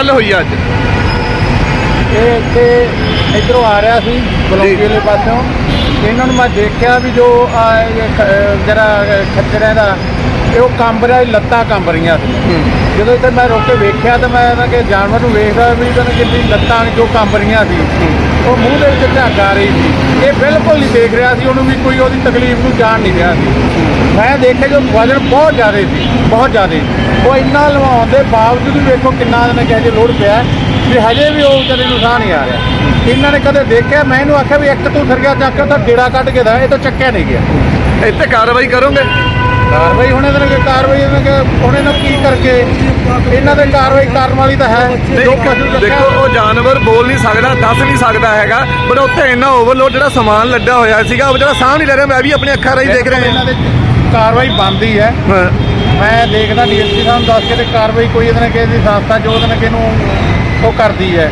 ਗੱਲ ਹੋਈ ਆ ਅੱਜ? ਇਹ ਇੱਥੇ ਇਧਰੋਂ ਆ ਰਿਹਾ ਸੀ ਬਲੌਂਗੀ ਵਾਲੇ ਪਾਸਿਓਂ। ਇਹਨਾਂ ਨੂੰ ਮੈਂ ਦੇਖਿਆ ਵੀ ਜੋ ਜਿਹੜਾ ਖੱਚਰਿਆਂ ਦਾ ਇਹ ਉਹ ਕੰਬ ਰਿਹਾ ਲੱਤਾਂ ਕੰਬ ਰਹੀਆਂ ਸੀ। ਜਦੋਂ ਇੱਥੇ ਮੈਂ ਰੁਕ ਕੇ ਵੇਖਿਆ ਤਾਂ ਮੈਂ ਇਹਨਾਂ ਕੇ ਜਾਨਵਰ ਨੂੰ ਵੇਖਦਾ ਵੀ ਇਹਨਾਂ ਦੀ ਕਿੰਨੀ ਲੱਤਾਂ ਜੋ ਕੰਬ ਰਹੀਆਂ ਸੀ। ਉਹ ਮੂੰਹ ਦੇ ਵਿੱਚ ਝੱਗ ਆ ਰਹੀ ਸੀ। ਇਹ ਬਿਲਕੁਲ ਨਹੀਂ ਦੇਖ ਰਿਹਾ ਸੀ। ਉਹਨੂੰ ਵੀ ਕੋਈ ਉਹਦੀ ਤਕਲੀਫ ਨੂੰ ਜਾਣ ਨਹੀਂ ਰਿਹਾ ਸੀ। ਮੈਂ ਦੇਖਿਆ ਜੋ ਵਜ਼ਨ ਬਹੁਤ ਜ਼ਿਆਦਾ ਸੀ ਬਹੁਤ ਜ਼ਿਆਦਾ। ਉਹ ਇੰਨਾ ਲਵਾਉਣ ਦੇ ਬਾਵਜੂਦ ਵੀ ਵੇਖੋ ਕਿੰਨਾ ਇਹਨੇ ਕਹੇ ਜੇ ਲੋਡ ਪਿਆ ਵੀ ਹਜੇ ਵੀ ਉਹ ਵਿਚਾਰੇ ਨੂੰ ਸਾਹ ਨਹੀਂ ਆ ਰਿਹਾ। ਇਹਨਾਂ ਨੇ ਕਦੇ ਦੇਖਿਆ ਮੈਂ ਇਹਨੂੰ ਆਖਿਆ ਵੀ ਇੱਕ ਤੂੰ ਸਰਗਿਆ ਚੱਕ ਕੇ ਤਾਂ ਡੇੜਾ ਕੱਢ ਕੇ ਦਾ ਇਹ ਤਾਂ ਚੱਕਿਆ ਨਹੀਂ ਗਿਆ। ਇੱਥੇ ਕਾਰਵਾਈ ਕਰੋਗੇ? ਕਾਰਵਾਈ ਹੁਣ ਇਹਨਾਂ ਨੇ ਕਾਰਵਾਈ ਇਹਨਾਂ ਨੇ ਹੁਣ ਇਹਨਾਂ ਕੀ ਕਰਕੇ ਇਹਨਾਂ ਦੇ ਕਾਰਵਾਈ ਕਰਨ ਵਾਲੀ ਤਾਂ ਹੈ। ਜੋ ਪਸ਼ੂ ਚੱਕਿਆ ਦੇਖੋ ਉਹ ਜਾਨਵਰ ਬੋਲ ਨਹੀਂ ਸਕਦਾ ਦੱਸ ਨਹੀਂ ਸਕਦਾ ਹੈਗਾ ਪਰ ਉੱਥੇ ਇੰਨਾ ਓਵਰਲੋਡ ਜਿਹੜਾ ਸਮਾਨ ਲੱਦਾ ਹੋਇਆ ਸੀਗਾ ਉਹ ਜਿਹੜਾ ਸਾਹ ਨਹੀਂ ਲੈ ਰਿਹਾ ਮੈਂ ਵੀ ਆਪਣੀ ਅੱਖਾਂ ਰਾਹੀਂ ਦੇਖ ਰਿਹਾ ਕਾਰਵਾਈ ਬੰਦੀ ਹੈ ਹਾਂ। ਮੈਂ ਦੇਖਦਾ ਡੀਐਸਪੀ ਸਾਹਿਬ ਨੂੰ ਦੱਸ ਕੇ ਤੇ ਕਾਰਵਾਈ ਕੋਈ ਇਹਦੇ ਨਾਲ ਕਿਸੇ ਦੀ ਸੰਸਥਾ ਜੋ ਇਹਦੇ ਨਾਲ ਕਿਹਨੂੰ ਉਹ ਕਰਦੀ ਹੈ।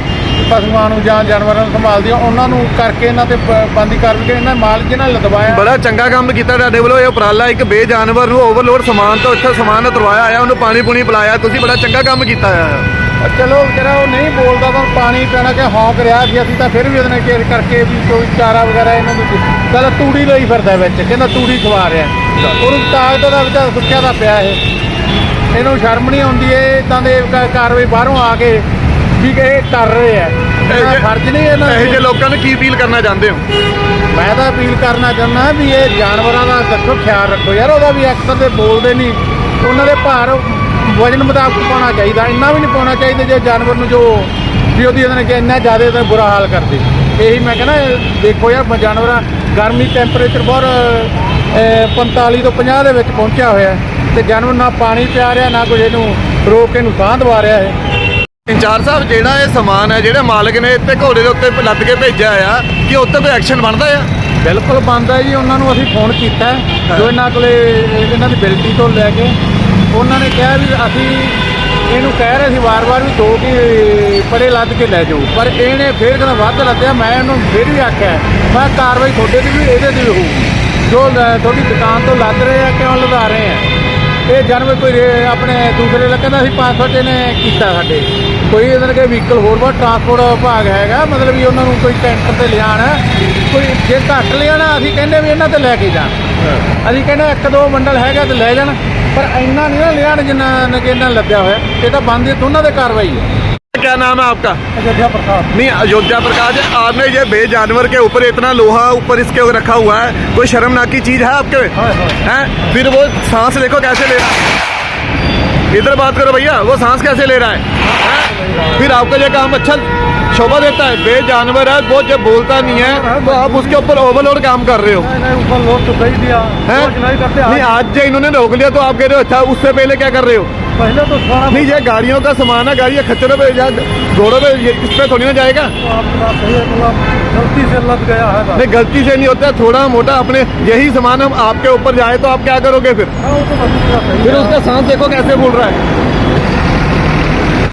ਪਸ਼ੂਆਂ ਨੂੰ ਜਾਂ ਜਾਨਵਰਾਂ ਨੂੰ ਸੰਭਾਲਦੀ ਆ ਉਹਨਾਂ ਨੂੰ ਕਰਕੇ ਇਹਨਾਂ ਤੇ ਬੰਦੀ ਕਾਰਵਾਈ ਕਰਕੇ ਇਹਨਾਂ ਮਾਲ ਜਿਹਨਾਂ ਲਦਵਾਇਆ। ਬੜਾ ਚੰਗਾ ਕੰਮ ਕੀਤਾ ਤੁਹਾਡੇ ਵੱਲੋਂ ਇਹ ਉਪਰਾਲਾ ਇੱਕ ਬੇਜਾਨਵਰ ਨੂੰ ਓਵਰਲੋਡ ਸਮਾਨ ਤੋਂ ਇੱਥੇ ਸਮਾਨ ਉਤਰਵਾਇਆ ਆਇਆ ਉਹਨੂੰ ਪਾਣੀ ਪੂਣੀ ਪਿਲਾਇਆ ਤੁਸੀਂ ਬੜਾ ਚੰਗਾ ਕੰਮ ਕੀਤਾ ਆ। ਚਲੋ ਜਿਹੜਾ ਉਹ ਨਹੀਂ ਬੋਲਦਾ ਤਾਂ ਪਾਣੀ ਪੈਣਾ ਕਿ ਹੌਂਕ ਰਿਹਾ ਸੀ ਅਸੀਂ ਤਾਂ ਫਿਰ ਵੀ ਉਹਦੇ ਨਾਲ ਕੇਸ ਕਰਕੇ ਵੀ ਕੋਈ ਚਾਰਾ ਵਗੈਰਾ ਇਹਨਾਂ ਨੂੰ ਚੱਲ ਤੂੜੀ ਲਈ ਫਿਰਦਾ ਵਿੱਚ ਕਹਿੰਦਾ ਤੂੜੀ ਖਵਾ ਰਿਹਾ। ਉਹਨੂੰ ਤਾਕਤ ਦਾ ਵਿਚਾਰ ਸੁੱਕਿਆ ਦਾ ਪਿਆ ਇਹ। ਇਹਨੂੰ ਸ਼ਰਮ ਨਹੀਂ ਆਉਂਦੀ ਇਹ ਇਦਾਂ ਦੇ ਕ- ਕਾਰਵਾਈ ਬਾਹਰੋਂ ਆ ਕੇ ਵੀ ਕਿ ਇਹ ਕਰ ਰਹੇ ਆ। ਇਹਦਾ ਫਰਜ਼ ਨਹੀਂ ਇਹਨਾਂ ਇਹੋ ਦਾ। ਲੋਕਾਂ ਨੂੰ ਕੀ ਅਪੀਲ ਕਰਨਾ ਚਾਹੁੰਦੇ ਹੋ? ਮੈਂ ਤਾਂ ਅਪੀਲ ਕਰਨਾ ਚਾਹੁੰਦਾ ਵੀ ਇਹ ਜਾਨਵਰਾਂ ਦਾ ਰੱਖੋ ਖਿਆਲ ਰੱਖੋ ਯਾਰ ਉਹਦਾ ਵੀ ਅਕਸਰ ਦੇ ਬੋਲਦੇ ਨਹੀਂ। ਉਹਨਾਂ ਦੇ ਭਾਰ ਵਜਨ ਮੁਤਾਬਕ ਪਾਉਣਾ ਚਾਹੀਦਾ ਇੰਨਾ ਵੀ ਨਹੀਂ ਪਾਉਣਾ ਚਾਹੀਦਾ ਜੇ ਜਾਨਵਰ ਨੂੰ ਜੋ ਵੀ ਉਹਦੀ ਇਹਨਾਂ ਨੇ ਕਿ ਇੰਨਾ ਜ਼ਿਆਦਾ ਤਾਂ ਬੁਰਾ ਹਾਲ ਕਰਦੇ। ਇਹੀ ਮੈਂ ਕਹਿੰਦਾ ਦੇਖੋ ਯਾਰ ਜਾਨਵਰਾਂ ਗਰਮੀ ਟੈਂਪਰੇਚਰ ਬਹੁਤ ਅਹ, 45 ਤੋਂ 50 ਦੇ ਵਿੱਚ ਪਹੁੰਚਿਆ ਹੋਇਆ ਤੇ ਜਾਨਵਰ ਨਾ ਪਾਣੀ ਪਿਆ ਰਿਹਾ ਨਾ ਕੁਝ ਇਹਨੂੰ ਰੋਕ ਕੇ ਨੂੰ ਸਾਹ ਦਵਾ ਰਿਹਾ ਹੈ। ਇੰਚਾਰਜ ਸਾਹਿਬ ਜਿਹੜਾ ਇਹ ਸਮਾਨ ਹੈ ਜਿਹੜੇ ਮਾਲਕ ਨੇ ਇੱਥੇ ਘੋੜੇ ਦੇ ਉੱਤੇ ਲੱਦ ਕੇ ਭੇਜਿਆ ਆ ਕਿ ਉੱਤੇ ਕੋਈ ਐਕਸ਼ਨ ਬਣਦਾ ਆ? ਬਿਲਕੁਲ ਬੰਦ ਹੈ ਜੀ ਉਹਨਾਂ ਨੂੰ ਅਸੀਂ ਫੋਨ ਕੀਤਾ ਹੈ, ਜੋ ਇਹਨਾਂ ਕੋਲੇ ਇਹਨਾਂ ਦੀ ਬਿਲਟੀ ਤੋਂ ਲੈ ਕੇ ਉਹਨਾਂ ਨੇ ਕਿਹਾ ਵੀ ਅਸੀਂ ਇਹਨੂੰ ਕਹਿ ਰਹੇ ਸੀ ਵਾਰ-ਵਾਰ ਵੀ ਦੋ ਕਿ ਪਰੇ ਲੱਦ ਕੇ ਲੈ ਜਾਓ ਪਰ ਇਹਨੇ ਫੇਰ ਕਹਿੰਦਾ ਵੱਧ ਲੱਦਿਆ ਮੈਂ ਇਹਨੂੰ ਫੇਰ ਵੀ ਆਖਿਆ ਮੈਂ ਕਾਰਵਾਈ ਤੁਹਾਡੇ ਦੀ ਵੀ ਇਹਦੇ ਦੀ ਵੀ ਹੋਊਗੀ। ਜੋ ਤੁਹਾਡੀ ਦੁਕਾਨ ਤੋਂ ਲੱਦ ਰਹੇ ਆ ਕਿਉਂ ਲਦਾ ਰਹੇ ਆ? ਇਹ ਜਾਨਵਰ ਕੋਈ ਆਪਣੇ ਦੂਸਰੇ ਇਲਾਕੇ ਦਾ ਅਸੀਂ 500 ਚ ਨੇ ਕੀਤਾ ਸਾਡੇ। ਕੋਈ ਇਹਨਾਂ ਕੇ ਵਹੀਕਲ ਹੋਰ ਬਹੁਤ ਟਰਾਂਸਪੋਰਟ ਵਿਭਾਗ ਹੈਗਾ ਮਤਲਬ ਵੀ ਉਹਨਾਂ ਨੂੰ ਕੋਈ ਟੈਂਕਰ ਤੇ ਲਿਆਣ ਕੋਈ ਜੇ ਘੱਟ ਲਿਆਣਾ ਅਸੀਂ ਕਹਿੰਦੇ ਵੀ ਇਹਨਾਂ ਤੇ ਲੈ ਕੇ ਜਾਣ ਅਸੀਂ ਕਹਿੰਦੇ ਇੱਕ ਦੋ ਮੰਡਲ ਹੈਗਾ ਤੇ ਲੈ ਜਾਣ ਪਰ ਇੰਨਾ ਨਹੀਂ ਨਾ ਲਿਆਣ ਜਿੰਨਾ ਨੇ ਕਿ ਇਹਨਾਂ ਲੱਭਿਆ ਹੋਇਆ ਇਹ ਤਾਂ ਬੰਦ ਦੋਨਾਂ ਦੇ ਕਾਰਵਾਈ ਹੈ क्या नाम है आपका ਅਯੋਧਿਆ ਪ੍ਰਸਾਦ नहीं अयोध्या प्रकाश आपने ये बे जानवर के ऊपर इतना लोहा ऊपर इसके रखा हुआ है कोई शर्मनाक की चीज है आपके हाँ, हाँ। हैं फिर वो सांस देखो कैसे ले रहा है इधर बात करो भैया वो सांस कैसे ले रहा है हैं? फिर आपका ये काम अच्छा शोभा देता है। बे जानवर है वो जब बोलता नहीं है। तो आप उसके ऊपर ओवरलोड काम कर रहे हो। लोड तो दिया। हैं? नहीं आज जो इन्होंने रोक लिया तो आप कह रहे हो अच्छा उससे पहले क्या कर रहे हो? पहले तो नहीं ये गाड़ियों का सामान है गाड़ी खच्चरों पे या घोड़ों पे इस पे थोड़ी ना जाएगा? गलती से लग गया है नहीं गलती से नहीं होता थोड़ा मोटा अपने यही सामान हम आपके ऊपर जाए तो आप क्या करोगे फिर? फिर उसका सांस देखो कैसे फूल रहा है।